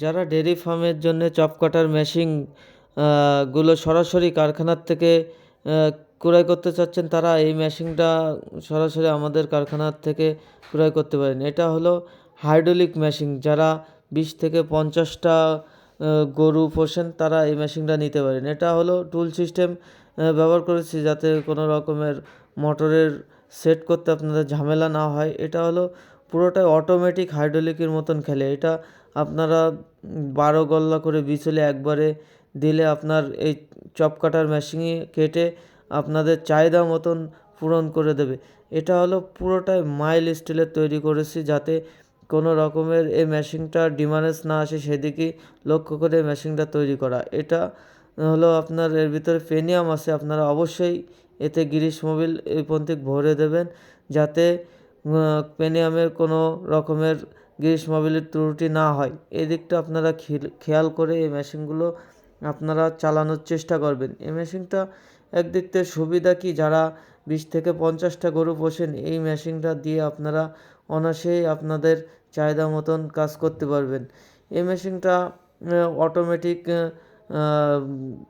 যারা ডেয়ারি ফার্মের জন্য চপ কাটার মেশিনগুলো সরাসরি কারখানার থেকে ক্রয় করতে চাচ্ছেন, তারা এই মেশিনটা সরাসরি আমাদের কারখানার থেকে ক্রয় করতে পারেন। এটা হলো হাইড্রোলিক মেশিন। যারা বিশ থেকে পঞ্চাশটা গরু পোষেন, তারা এই মেশিনটা নিতে পারেন। এটা হলো টুল সিস্টেম ব্যবহার করেছি যাতে কোনো রকমের মোটরের সেট করতে আপনাদের ঝামেলা না হয়। এটা হলো পুরোটাই অটোমেটিক হাইড্রোলিকের মতন খেলে। এটা আপনারা বারো গল্লা করে বিচলে একবারে দিলে আপনার এই চপ কাটার মেশিনে কেটে আপনাদের চাহিদা মতন পূরণ করে দেবে। এটা হলো পুরোটাই মাইল স্টিলের তৈরি করেছি যাতে কোনো রকমের এই মেশিনটা ডিমারেন্স না আসে, সেদিকেই লক্ষ্য করে মেশিনটা তৈরি করা। এটা হলো আপনার এর ভিতরে পেনিয়াম আছে, আপনারা অবশ্যই এতে গিরিশ মোবিল এই পন্থী ভরে দেবেন যাতে পেনিয়ামের কোনো রকমের গ্রিস মোবিলের ত্রুটি না হয়। এই দিকটা আপনারা খেয়াল করে এই মেশিনগুলো আপনারা চালানোর চেষ্টা করবেন। এই মেশিনটা একদিক থেকে সুবিধা কি? যারা বিশ থেকে পঞ্চাশটা গরু পোষেন, এই মেশিনটা দিয়ে আপনারা অনায়াসেই আপনাদের চাহিদা মতন কাজ করতে পারবেন। এই মেশিনটা অটোমেটিক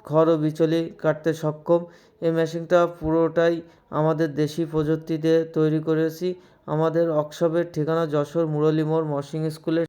খড় ও বিচলি কাটতে সক্ষম। এই মেশিনটা পুরোটাই আমাদের দেশি প্রযুক্তি দিয়ে তৈরি করেছি। আমাদের ওয়ার্কশপের ঠিকানা যশোর মুরলী মোড় মর্শিং স্কুলের